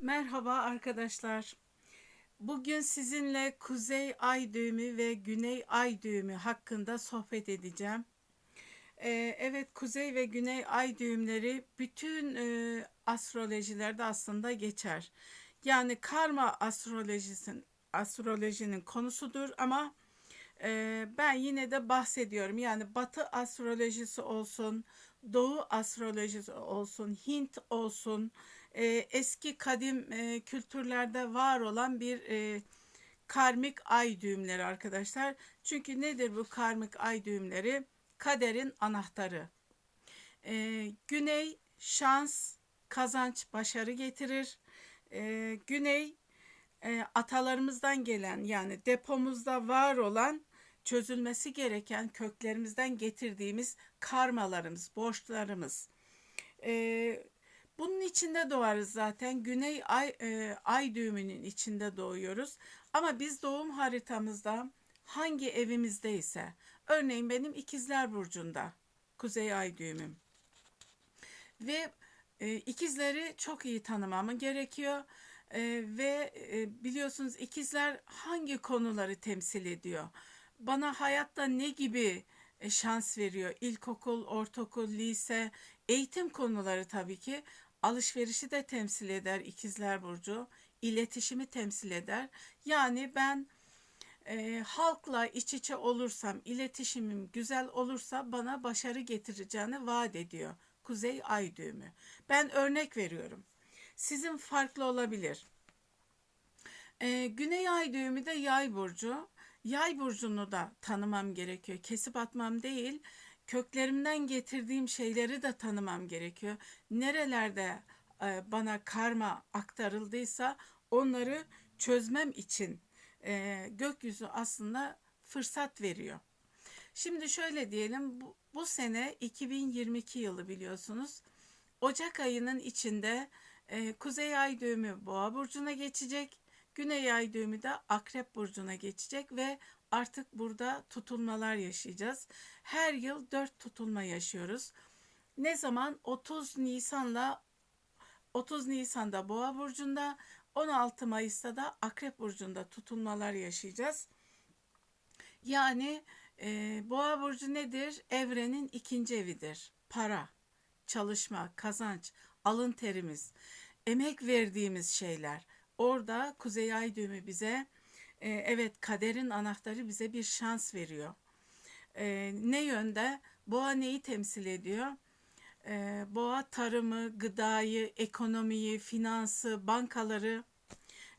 Merhaba arkadaşlar. Bugün sizinle kuzey ay düğümü ve güney ay düğümü hakkında sohbet edeceğim. Ee, evet kuzey ve güney ay düğümleri bütün e, astrolojilerde aslında geçer. Yani karma astrolojisinin astrolojinin konusudur ama e, ben yine de bahsediyorum. Yani Batı astrolojisi olsun, Doğu astrolojisi olsun, Hint olsun, e, eski kadim e, kültürlerde var olan bir e, karmik ay düğümleri arkadaşlar. Çünkü nedir bu karmik ay düğümleri? Kaderin anahtarı. E, güney şans, kazanç, başarı getirir. E, güney e, atalarımızdan gelen yani depomuzda var olan çözülmesi gereken köklerimizden getirdiğimiz karmalarımız, borçlarımız. E, bunun içinde doğarız zaten. Güney ay, e, ay düğümünün içinde doğuyoruz. Ama biz doğum haritamızda hangi evimizdeyse, örneğin benim ikizler burcunda, kuzey ay düğümüm. Ve e, ikizleri çok iyi tanımamı gerekiyor. E, ve e, biliyorsunuz ikizler hangi konuları temsil ediyor? Bana hayatta ne gibi e, şans veriyor? İlkokul, ortaokul, lise, eğitim konuları tabii ki alışverişi de temsil eder ikizler burcu, iletişimi temsil eder. Yani ben e, halkla iç içe olursam, iletişimim güzel olursa bana başarı getireceğini vaat ediyor. Kuzey ay düğümü. Ben örnek veriyorum. Sizin farklı olabilir. E, Güney ay düğümü de yay burcu. Yay burcunu da tanımam gerekiyor. Kesip atmam değil köklerimden getirdiğim şeyleri de tanımam gerekiyor. Nerelerde e, bana karma aktarıldıysa onları çözmem için e, gökyüzü aslında fırsat veriyor. Şimdi şöyle diyelim bu, bu sene 2022 yılı biliyorsunuz. Ocak ayının içinde e, Kuzey Ay düğümü Boğa burcuna geçecek. Güney Ay düğümü de Akrep burcuna geçecek ve artık burada tutulmalar yaşayacağız. Her yıl dört tutulma yaşıyoruz. Ne zaman? 30 Nisan'la 30 Nisan'da Boğa burcunda, 16 Mayıs'ta da Akrep burcunda tutulmalar yaşayacağız. Yani e, Boğa burcu nedir? Evrenin ikinci evidir. Para, çalışma, kazanç, alın terimiz, emek verdiğimiz şeyler. Orada Kuzey Ay düğümü bize e, evet kaderin anahtarı bize bir şans veriyor. E, ne yönde? Boğa neyi temsil ediyor? E, boğa tarımı, gıdayı, ekonomiyi, finansı, bankaları.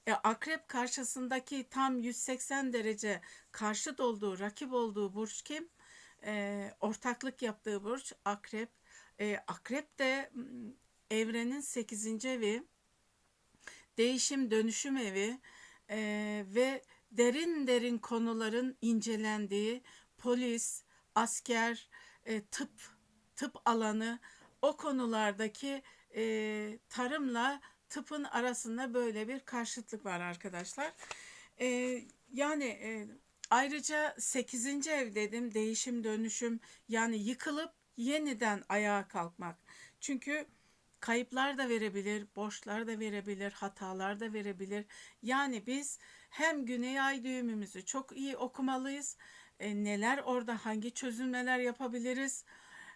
E, akrep karşısındaki tam 180 derece karşıt olduğu, rakip olduğu burç kim? E, ortaklık yaptığı burç akrep. E, akrep de evrenin 8. evi, değişim dönüşüm evi e, ve derin derin konuların incelendiği polis, asker, e, tıp, tıp alanı o konulardaki e, tarımla tıpın arasında böyle bir karşıtlık var arkadaşlar. E, yani e, ayrıca 8. ev dedim değişim dönüşüm yani yıkılıp yeniden ayağa kalkmak. Çünkü kayıplar da verebilir, borçlar da verebilir, hatalar da verebilir. Yani biz hem güney ay düğümümüzü çok iyi okumalıyız. E, neler orada hangi çözümler yapabiliriz?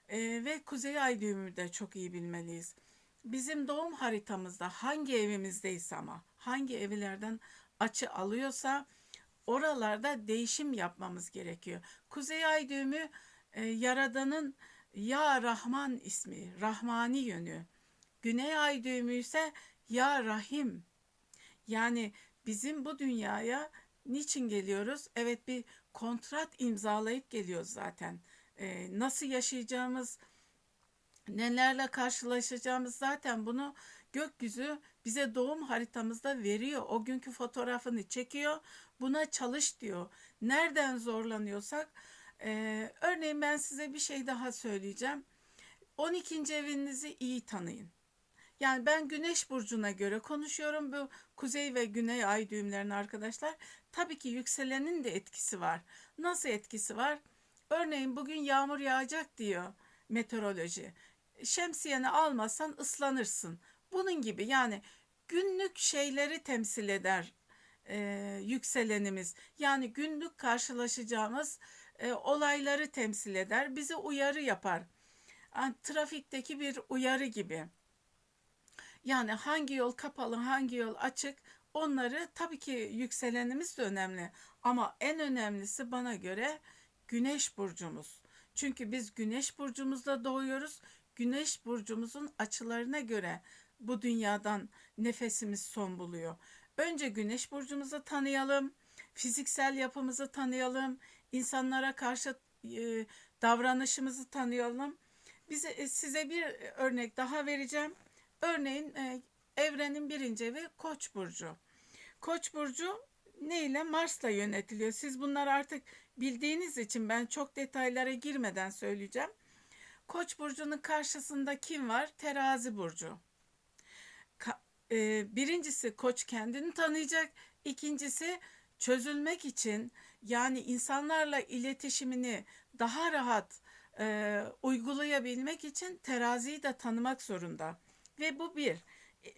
E, ve kuzey ay düğümü de çok iyi bilmeliyiz. Bizim doğum haritamızda hangi evimizdeyse ama hangi evlerden açı alıyorsa oralarda değişim yapmamız gerekiyor. Kuzey ay düğümü e, Yaradan'ın Ya Rahman ismi, Rahmani yönü. Güney ay düğümü ise Ya Rahim. Yani bizim bu dünyaya niçin geliyoruz? Evet bir kontrat imzalayıp geliyoruz zaten. Ee, nasıl yaşayacağımız, nelerle karşılaşacağımız zaten bunu gökyüzü bize doğum haritamızda veriyor. O günkü fotoğrafını çekiyor. Buna çalış diyor. Nereden zorlanıyorsak e, örneğin ben size bir şey daha söyleyeceğim. 12. evinizi iyi tanıyın. Yani ben güneş burcuna göre konuşuyorum. Bu kuzey ve güney ay düğümlerinin arkadaşlar. Tabii ki yükselenin de etkisi var. Nasıl etkisi var? Örneğin bugün yağmur yağacak diyor meteoroloji. Şemsiyeni almazsan ıslanırsın. Bunun gibi yani günlük şeyleri temsil eder e, yükselenimiz. Yani günlük karşılaşacağımız e, olayları temsil eder. Bize uyarı yapar. Yani, trafikteki bir uyarı gibi. Yani hangi yol kapalı, hangi yol açık onları tabii ki yükselenimiz de önemli. Ama en önemlisi bana göre güneş burcumuz. Çünkü biz güneş burcumuzda doğuyoruz. Güneş burcumuzun açılarına göre bu dünyadan nefesimiz son buluyor. Önce güneş burcumuzu tanıyalım, fiziksel yapımızı tanıyalım, insanlara karşı e, davranışımızı tanıyalım. Bize size bir örnek daha vereceğim. Örneğin e, evrenin birinci evi Koç burcu. Koç burcu ne ile Mars'la yönetiliyor. Siz bunları artık bildiğiniz için ben çok detaylara girmeden söyleyeceğim. Koç burcunun karşısında kim var? Terazi burcu. Ka- e, birincisi koç kendini tanıyacak. İkincisi çözülmek için yani insanlarla iletişimini daha rahat e, uygulayabilmek için teraziyi de tanımak zorunda. Ve bu bir.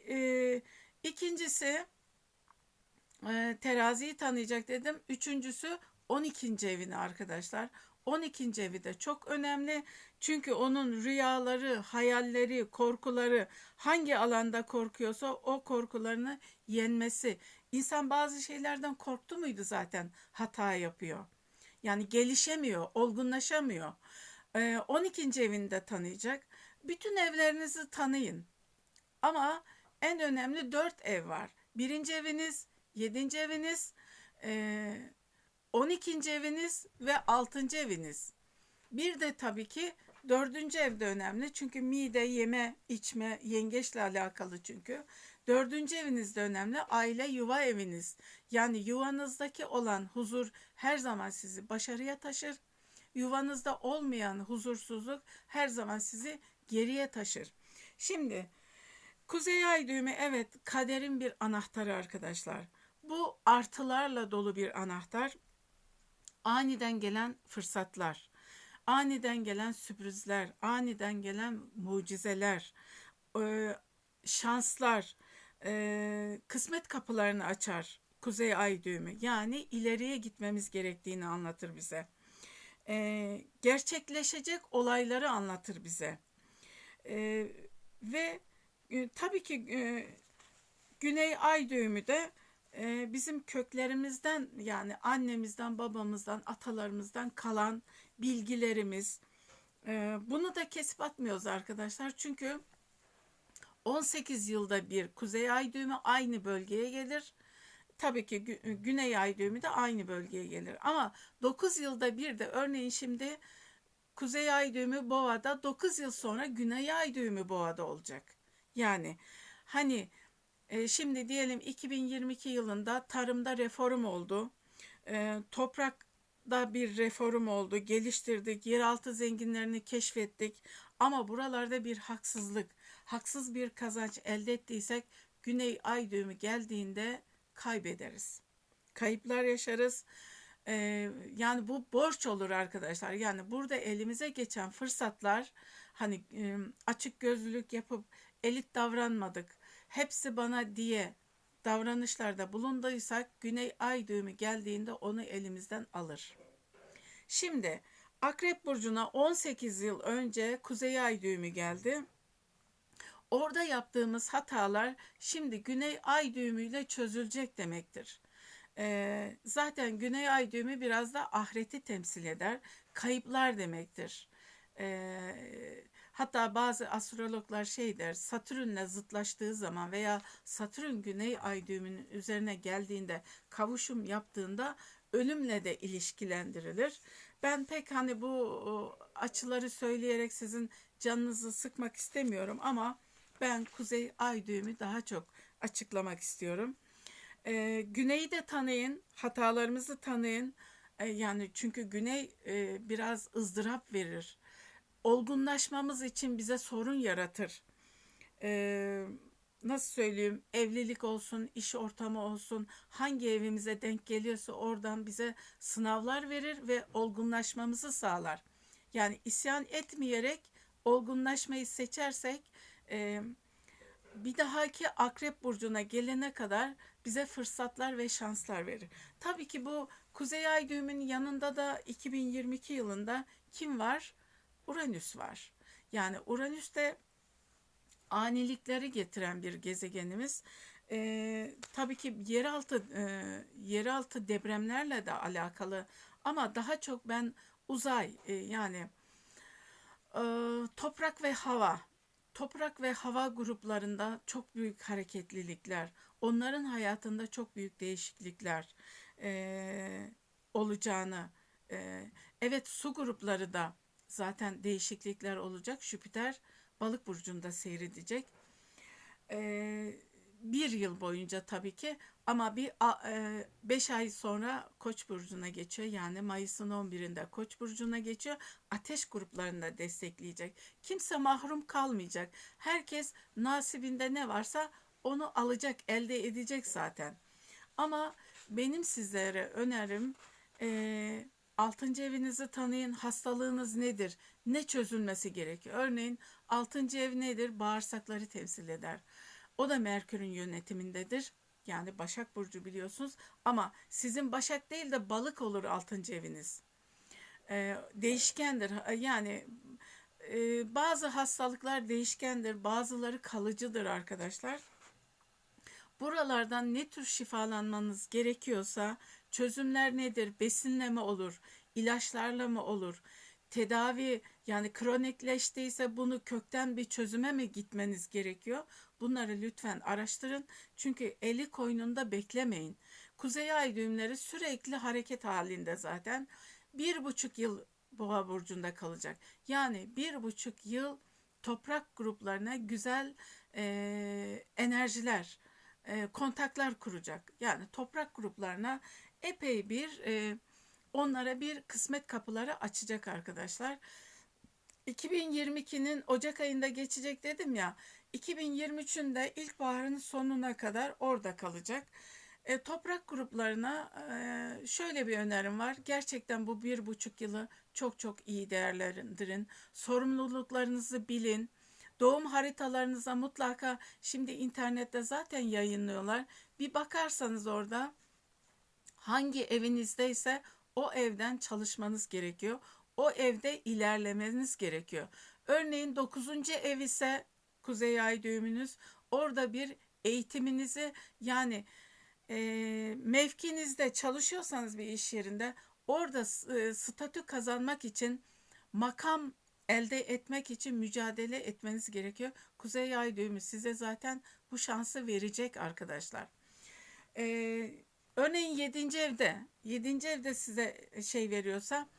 E, ikincisi e, teraziyi tanıyacak dedim. Üçüncüsü 12. evini arkadaşlar. 12. evi de çok önemli. Çünkü onun rüyaları, hayalleri, korkuları hangi alanda korkuyorsa o korkularını yenmesi. İnsan bazı şeylerden korktu muydu zaten hata yapıyor. Yani gelişemiyor, olgunlaşamıyor. 12. Ee, evinde tanıyacak. Bütün evlerinizi tanıyın. Ama en önemli dört ev var. Birinci eviniz, yedinci eviniz, 12. E, eviniz ve altıncı eviniz. Bir de tabii ki dördüncü evde önemli. Çünkü mide, yeme, içme, yengeçle alakalı çünkü. Dördüncü eviniz de önemli. Aile, yuva eviniz. Yani yuvanızdaki olan huzur her zaman sizi başarıya taşır. Yuvanızda olmayan huzursuzluk her zaman sizi geriye taşır. Şimdi Kuzey ay düğümü evet kaderin bir anahtarı arkadaşlar. Bu artılarla dolu bir anahtar. Aniden gelen fırsatlar, aniden gelen sürprizler, aniden gelen mucizeler, şanslar, kısmet kapılarını açar Kuzey Ay düğümü. Yani ileriye gitmemiz gerektiğini anlatır bize. Gerçekleşecek olayları anlatır bize. Ve e, tabii ki e, Güney Ay düğümü de e, bizim köklerimizden yani annemizden, babamızdan, atalarımızdan kalan bilgilerimiz. E, bunu da kesip atmıyoruz arkadaşlar. Çünkü 18 yılda bir Kuzey Ay düğümü aynı bölgeye gelir. Tabii ki Güney Ay düğümü de aynı bölgeye gelir. Ama 9 yılda bir de örneğin şimdi Kuzey Ay düğümü Boğa'da 9 yıl sonra Güney Ay düğümü Boğa'da olacak. Yani hani e, şimdi diyelim 2022 yılında tarımda reform oldu. E, toprakta bir reform oldu. Geliştirdik. Yeraltı zenginlerini keşfettik. Ama buralarda bir haksızlık, haksız bir kazanç elde ettiysek Güney Ay düğümü geldiğinde kaybederiz. Kayıplar yaşarız. Ee, yani bu borç olur arkadaşlar. Yani burada elimize geçen fırsatlar hani e, açık gözlülük yapıp elit davranmadık. Hepsi bana diye davranışlarda bulunduysak Güney Ay düğümü geldiğinde onu elimizden alır. Şimdi Akrep Burcu'na 18 yıl önce Kuzey Ay düğümü geldi. Orada yaptığımız hatalar şimdi Güney Ay düğümüyle çözülecek demektir. Ee, zaten Güney Ay düğümü biraz da ahireti temsil eder. Kayıplar demektir. Ee, Hatta bazı astrologlar şey der Satürn'le zıtlaştığı zaman veya Satürn güney ay düğümünün üzerine geldiğinde kavuşum yaptığında ölümle de ilişkilendirilir. Ben pek hani bu açıları söyleyerek sizin canınızı sıkmak istemiyorum ama ben kuzey ay düğümü daha çok açıklamak istiyorum. Ee, güneyi de tanıyın, hatalarımızı tanıyın. Ee, yani çünkü güney e, biraz ızdırap verir olgunlaşmamız için bize sorun yaratır. Ee, nasıl söyleyeyim evlilik olsun, iş ortamı olsun, hangi evimize denk geliyorsa oradan bize sınavlar verir ve olgunlaşmamızı sağlar. Yani isyan etmeyerek olgunlaşmayı seçersek e, bir dahaki Akrep Burcu'na gelene kadar bize fırsatlar ve şanslar verir. Tabii ki bu Kuzey Ay düğümünün yanında da 2022 yılında kim var? Uranüs var. Yani Uranüs de anilikleri getiren bir gezegenimiz. Ee, tabii ki yeraltı e, yeraltı depremlerle de alakalı ama daha çok ben uzay e, yani e, toprak ve hava toprak ve hava gruplarında çok büyük hareketlilikler, onların hayatında çok büyük değişiklikler e, olacağını, e, evet su grupları da zaten değişiklikler olacak. Jüpiter balık burcunda seyredecek. E, bir yıl boyunca tabii ki ama bir 5 ay sonra Koç burcuna geçiyor. Yani Mayıs'ın 11'inde Koç burcuna geçiyor. Ateş gruplarında destekleyecek. Kimse mahrum kalmayacak. Herkes nasibinde ne varsa onu alacak, elde edecek zaten. Ama benim sizlere önerim e, 6. evinizi tanıyın. Hastalığınız nedir? Ne çözülmesi gerekiyor? Örneğin 6. ev nedir? Bağırsakları temsil eder. O da Merkür'ün yönetimindedir. Yani Başak Burcu biliyorsunuz. Ama sizin Başak değil de balık olur 6. eviniz. Ee, değişkendir. Yani e, bazı hastalıklar değişkendir. Bazıları kalıcıdır arkadaşlar. Buralardan ne tür şifalanmanız gerekiyorsa çözümler nedir? Besinle mi olur? ilaçlarla mı olur? Tedavi yani kronikleştiyse bunu kökten bir çözüme mi gitmeniz gerekiyor? Bunları lütfen araştırın. Çünkü eli koynunda beklemeyin. Kuzey ay düğümleri sürekli hareket halinde zaten. Bir buçuk yıl boğa burcunda kalacak. Yani bir buçuk yıl toprak gruplarına güzel e, enerjiler, e, kontaklar kuracak. Yani toprak gruplarına epey bir e, onlara bir kısmet kapıları açacak arkadaşlar. 2022'nin Ocak ayında geçecek dedim ya. 2023'ün de ilkbaharın sonuna kadar orada kalacak. E, toprak gruplarına e, şöyle bir önerim var. Gerçekten bu bir buçuk yılı çok çok iyi değerlendirin. Sorumluluklarınızı bilin. Doğum haritalarınıza mutlaka şimdi internette zaten yayınlıyorlar. Bir bakarsanız orada hangi evinizdeyse o evden çalışmanız gerekiyor. O evde ilerlemeniz gerekiyor. Örneğin 9. ev ise Kuzey Ay düğümünüz. Orada bir eğitiminizi yani e, mevkinizde çalışıyorsanız bir iş yerinde orada e, statü kazanmak için makam elde etmek için mücadele etmeniz gerekiyor. Kuzey Ay düğümü size zaten bu şansı verecek arkadaşlar. Ee, örneğin 7. evde, 7. evde size şey veriyorsa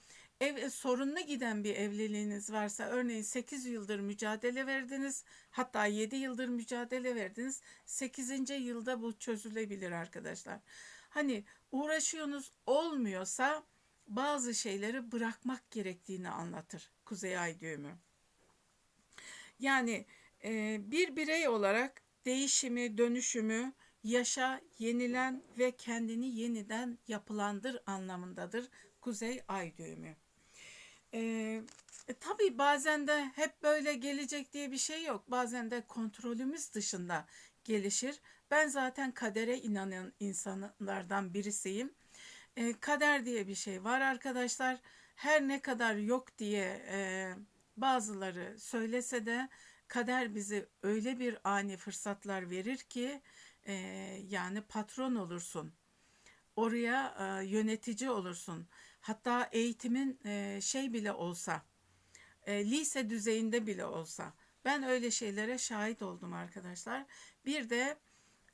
ev sorunlu giden bir evliliğiniz varsa örneğin 8 yıldır mücadele verdiniz hatta 7 yıldır mücadele verdiniz 8. yılda bu çözülebilir arkadaşlar. Hani uğraşıyorsunuz olmuyorsa bazı şeyleri bırakmak gerektiğini anlatır Kuzey Ay düğümü. Yani e, bir birey olarak değişimi, dönüşümü yaşa, yenilen ve kendini yeniden yapılandır anlamındadır Kuzey Ay düğümü. Ee, e, tabii bazen de hep böyle gelecek diye bir şey yok. Bazen de kontrolümüz dışında gelişir. Ben zaten kadere inanan insanlardan birisiyim. Ee, kader diye bir şey var arkadaşlar. Her ne kadar yok diye e, bazıları söylese de kader bizi öyle bir ani fırsatlar verir ki e, yani patron olursun. Oraya e, yönetici olursun hatta eğitimin e, şey bile olsa, e, lise düzeyinde bile olsa, ben öyle şeylere şahit oldum arkadaşlar. Bir de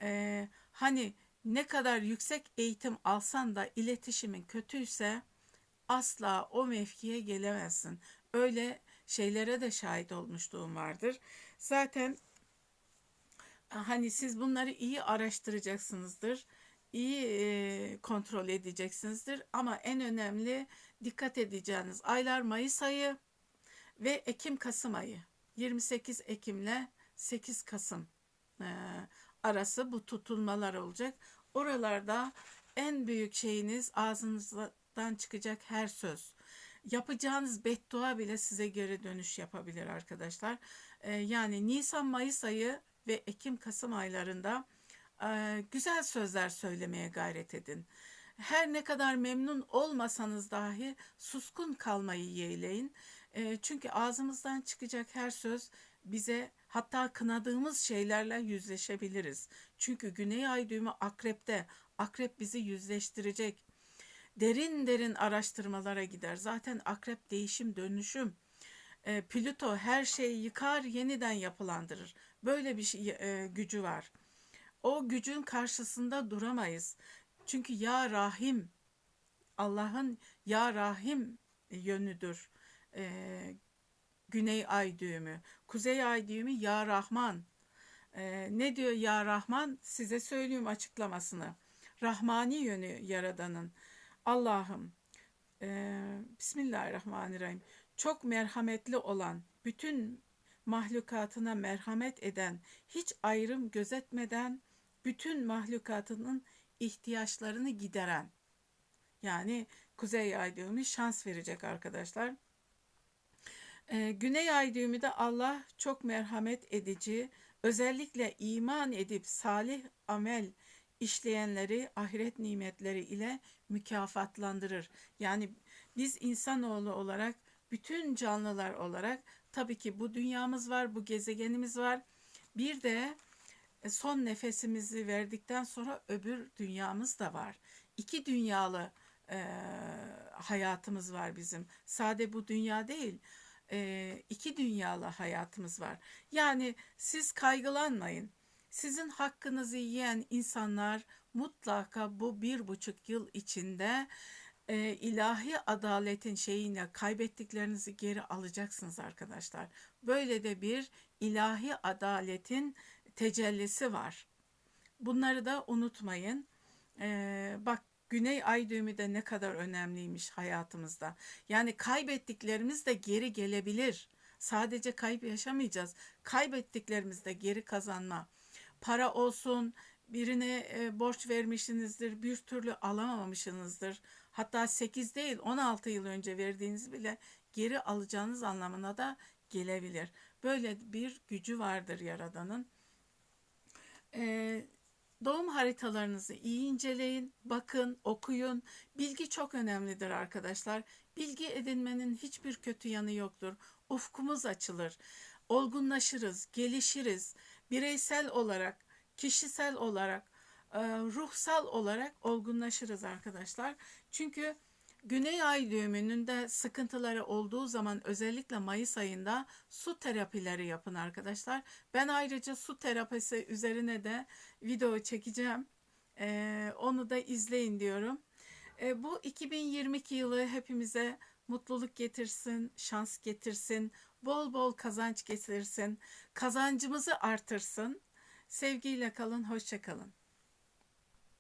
e, hani ne kadar yüksek eğitim alsan da iletişimin kötüyse asla o mevkiye gelemezsin. Öyle şeylere de şahit olmuşluğum vardır. Zaten hani siz bunları iyi araştıracaksınızdır iyi e, kontrol edeceksinizdir. Ama en önemli dikkat edeceğiniz aylar Mayıs ayı ve Ekim-Kasım ayı. 28 Ekim'le 8 Kasım e, arası bu tutulmalar olacak. Oralarda en büyük şeyiniz ağzınızdan çıkacak her söz. Yapacağınız beddua bile size geri dönüş yapabilir arkadaşlar. E, yani Nisan-Mayıs ayı ve Ekim-Kasım aylarında e, güzel sözler söylemeye gayret edin. Her ne kadar memnun olmasanız dahi suskun kalmayı yeğleyin. E, çünkü ağzımızdan çıkacak her söz bize hatta kınadığımız şeylerle yüzleşebiliriz. Çünkü güney ay düğümü akrepte. Akrep bizi yüzleştirecek. Derin derin araştırmalara gider. Zaten akrep değişim, dönüşüm. E, Plüto her şeyi yıkar, yeniden yapılandırır. Böyle bir şey, e, gücü var. O gücün karşısında duramayız. Çünkü ya Rahim, Allah'ın ya Rahim yönüdür. E, güney ay düğümü. Kuzey ay düğümü ya Rahman. E, ne diyor ya Rahman? Size söyleyeyim açıklamasını. Rahmani yönü yaradanın. Allah'ım, e, Bismillahirrahmanirrahim. Çok merhametli olan, bütün mahlukatına merhamet eden, hiç ayrım gözetmeden bütün mahlukatının ihtiyaçlarını gideren. Yani Kuzey Ay düğümü şans verecek arkadaşlar. Ee, Güney Ay düğümü de Allah çok merhamet edici, özellikle iman edip salih amel işleyenleri ahiret nimetleri ile mükafatlandırır. Yani biz insanoğlu olarak bütün canlılar olarak tabii ki bu dünyamız var, bu gezegenimiz var. Bir de e, son nefesimizi verdikten sonra öbür dünyamız da var. İki dünyalı e, hayatımız var bizim. Sade bu dünya değil, e, iki dünyalı hayatımız var. Yani siz kaygılanmayın. Sizin hakkınızı yiyen insanlar mutlaka bu bir buçuk yıl içinde e, ilahi adaletin şeyine kaybettiklerinizi geri alacaksınız arkadaşlar. Böyle de bir ilahi adaletin tecellisi var. Bunları da unutmayın. E, bak Güney ay düğümü de ne kadar önemliymiş hayatımızda. Yani kaybettiklerimiz de geri gelebilir. Sadece kayıp yaşamayacağız. Kaybettiklerimiz de geri kazanma. Para olsun, birine e, borç vermişsinizdir, bir türlü alamamışsınızdır. Hatta 8 değil 16 yıl önce verdiğiniz bile geri alacağınız anlamına da gelebilir. Böyle bir gücü vardır Yaradan'ın. Ee, doğum haritalarınızı iyi inceleyin, bakın, okuyun. Bilgi çok önemlidir arkadaşlar. Bilgi edinmenin hiçbir kötü yanı yoktur. Ufkumuz açılır, olgunlaşırız, gelişiriz. Bireysel olarak, kişisel olarak, e, ruhsal olarak olgunlaşırız arkadaşlar. Çünkü Güney ay düğümünün de sıkıntıları olduğu zaman özellikle Mayıs ayında su terapileri yapın arkadaşlar. Ben ayrıca su terapisi üzerine de video çekeceğim. Ee, onu da izleyin diyorum. Ee, bu 2022 yılı hepimize mutluluk getirsin, şans getirsin, bol bol kazanç getirsin, kazancımızı artırsın. Sevgiyle kalın, hoşça kalın.